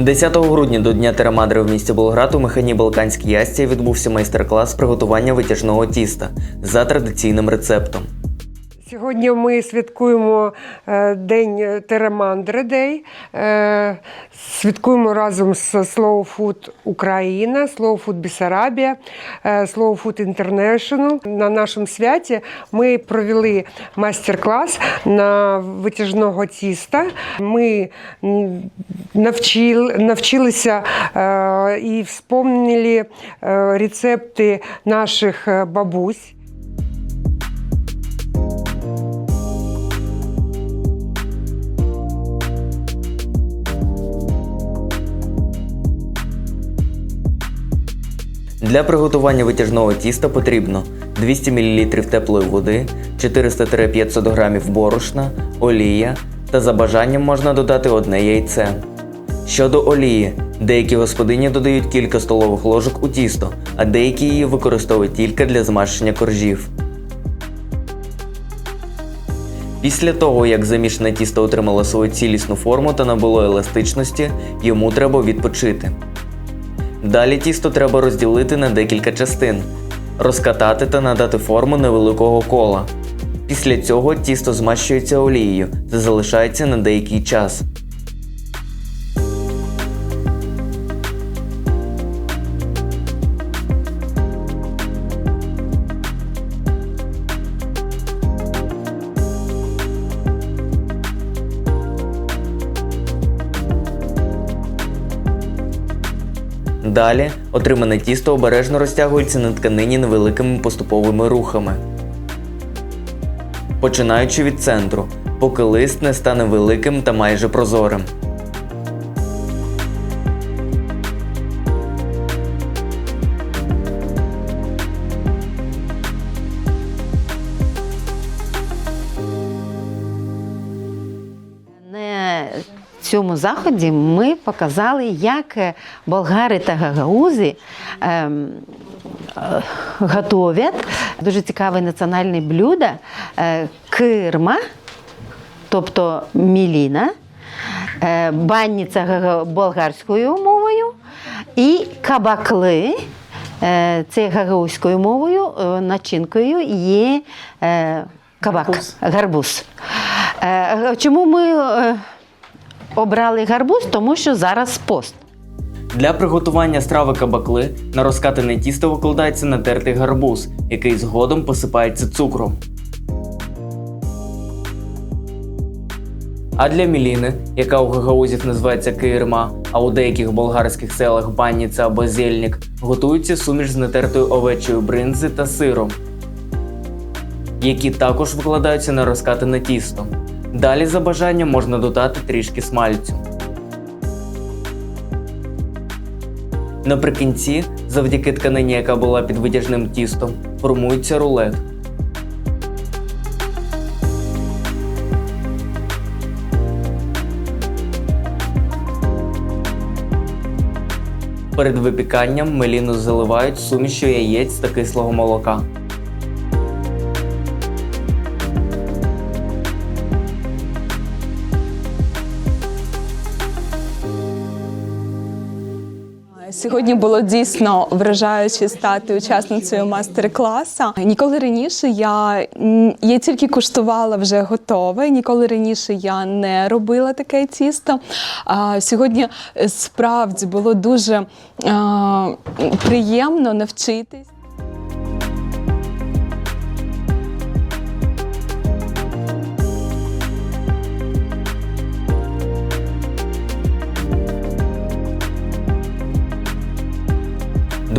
10 грудня до Дня Терамадри в місті Болград у механі Балканській Ясті відбувся майстер-клас приготування витяжного тіста за традиційним рецептом. Сьогодні ми святкуємо е, День Теремандри Дей. Е, Святкуємо разом з Slow Food Україна, Slow Food Бісарабія, е, Slow Food International. На нашому святі ми провели майстер-клас на витяжного тіста. Ми навчили, навчилися і вспомнили рецепти наших бабусь. Для приготування витяжного тіста потрібно 200 мл теплої води, 400-500 г борошна, олія та за бажанням можна додати одне яйце. Щодо олії, деякі господині додають кілька столових ложок у тісто, а деякі її використовують тільки для змащення коржів. Після того, як замішане тісто отримало свою цілісну форму та набуло еластичності, йому треба відпочити. Далі тісто треба розділити на декілька частин, розкатати та надати форму невеликого кола. Після цього тісто змащується олією та залишається на деякий час. Далі отримане тісто обережно розтягується на тканині невеликими поступовими рухами. Починаючи від центру, поки лист не стане великим та майже прозорим. Цьому заході ми показали, як е, болгари та гагаузи ем, е, готовлять дуже цікаве національне блюдо е, кирма, тобто міліна, банниця болгарською мовою і кабакли. Це гагаузькою мовою, начинкою є кабак, Гарбуз. Чому ми обрали гарбуз? Тому що зараз пост. Для приготування страви кабакли на розкатане тісто викладається натертий гарбуз, який згодом посипається цукром. А для міліни, яка у гагаузів називається кирма, а у деяких болгарських селах банніця або зельник, готується суміш з натертою овечою бринзи та сиром, які також викладаються на розкатане тісто. Далі за бажанням можна додати трішки смальцю. Наприкінці, завдяки тканині, яка була під витяжним тістом, формується рулет. Перед випіканням меліну заливають сумішю яєць та кислого молока. Сьогодні було дійсно вражаюче стати учасницею майстер-класу. Ніколи раніше я, я тільки куштувала вже готове. Ніколи раніше я не робила таке тісто. А сьогодні е, справді було дуже а, приємно навчитись.